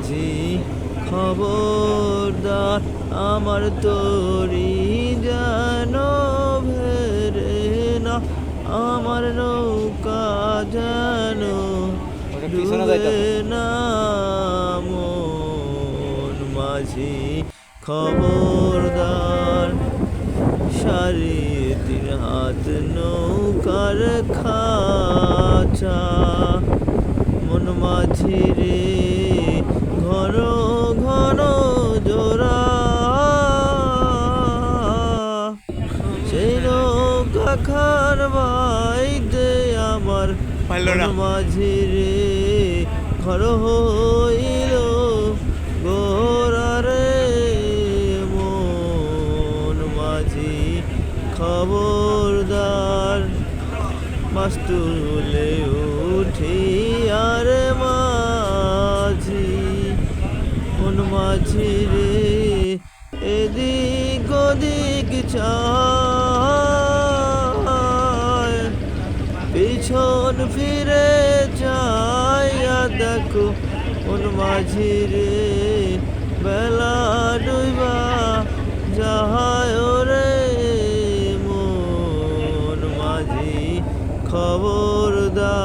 মাঝি খবরদার আমার তরি যেন ভেরে না আমার নৌকা যেন না মন মাঝি খবরদার। সারি তিন হাত নৌকার খাচা মন মাঝি রে নৌকা খান ভাই দে আমার মাঝি রে ঘর হইল গোরারে মন মাঝি খবরদার। মাস তুলে উঠি আর মাঝি মন মাঝি রে এদিক ওদিক চায় পিছন ফিরে যাইয়া দেখো কোন মাঝি রে বেলা ডুইবা যাহায় রে মন মাঝি খবর দা